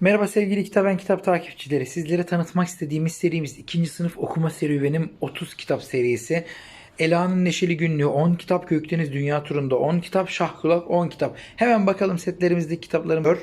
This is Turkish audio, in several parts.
Merhaba sevgili Kitaben Kitap takipçileri. Sizlere tanıtmak istediğimiz serimiz 2. sınıf okuma serüvenim 30 kitap serisi. Ela'nın Neşeli Günlüğü 10 kitap, Gökdeniz Dünya Turu'nda 10 kitap, Şahkulak 10 kitap. Hemen bakalım setlerimizdeki kitaplarım var.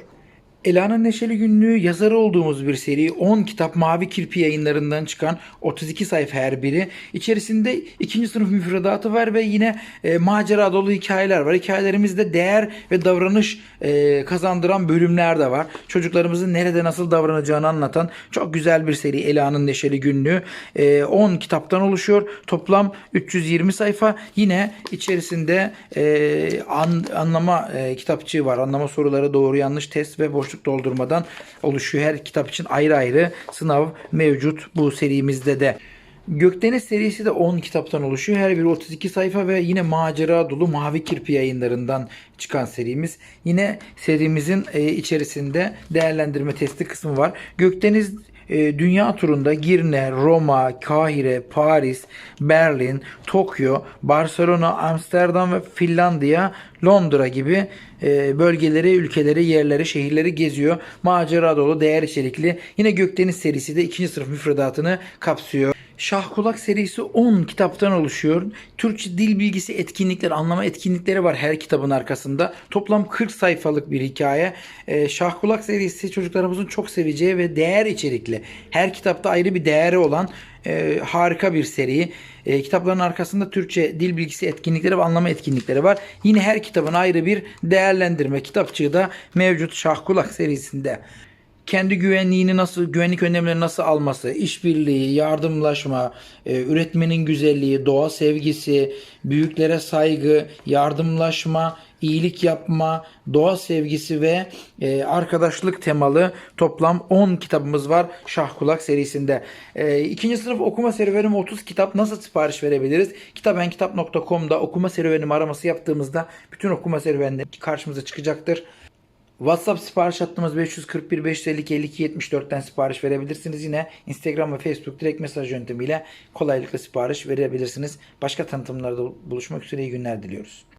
Ela'nın Neşeli Günlüğü yazarı olduğumuz bir seri 10 kitap Mavi Kirpi yayınlarından çıkan 32 sayfa her biri. İçerisinde ikinci sınıf müfredatı var ve yine e, macera dolu hikayeler var. Hikayelerimizde değer ve davranış e, kazandıran bölümler de var. Çocuklarımızın nerede nasıl davranacağını anlatan çok güzel bir seri Ela'nın Neşeli Günlüğü. E, 10 kitaptan oluşuyor. Toplam 320 sayfa. Yine içerisinde e, an- anlama e, kitapçığı var. Anlama soruları doğru yanlış test ve boşluk doldurmadan oluşuyor. Her kitap için ayrı ayrı sınav mevcut bu serimizde de. Gökdeniz serisi de 10 kitaptan oluşuyor. Her biri 32 sayfa ve yine macera dolu Mavi Kirpi yayınlarından çıkan serimiz. Yine serimizin e, içerisinde değerlendirme testi kısmı var. Gökdeniz e, dünya turunda Girne, Roma, Kahire, Paris, Berlin, Tokyo, Barcelona, Amsterdam ve Finlandiya, Londra gibi e, bölgeleri, ülkeleri, yerleri, şehirleri geziyor. Macera dolu, değer içerikli. Yine Gökdeniz serisi de 2. sınıf müfredatını kapsıyor. Şahkulak serisi 10 kitaptan oluşuyor. Türkçe dil bilgisi etkinlikleri, anlama etkinlikleri var her kitabın arkasında. Toplam 40 sayfalık bir hikaye. Ee, Şahkulak serisi çocuklarımızın çok seveceği ve değer içerikli. Her kitapta ayrı bir değeri olan e, harika bir seri. E, kitapların arkasında Türkçe dil bilgisi etkinlikleri ve anlama etkinlikleri var. Yine her kitabın ayrı bir değerlendirme kitapçığı da mevcut Şahkulak serisinde kendi güvenliğini nasıl, güvenlik önlemlerini nasıl alması, işbirliği, yardımlaşma, e, üretmenin güzelliği, doğa sevgisi, büyüklere saygı, yardımlaşma, iyilik yapma, doğa sevgisi ve e, arkadaşlık temalı toplam 10 kitabımız var Şahkulak serisinde. E, ikinci sınıf okuma serüvenim 30 kitap nasıl sipariş verebiliriz? Kitabenkitap.com'da okuma serüvenim araması yaptığımızda bütün okuma serüvenleri karşımıza çıkacaktır. WhatsApp sipariş hattımız 541 552 52 74'ten sipariş verebilirsiniz. Yine Instagram ve Facebook direkt mesaj yöntemiyle kolaylıkla sipariş verebilirsiniz. Başka tanıtımlarda buluşmak üzere iyi günler diliyoruz.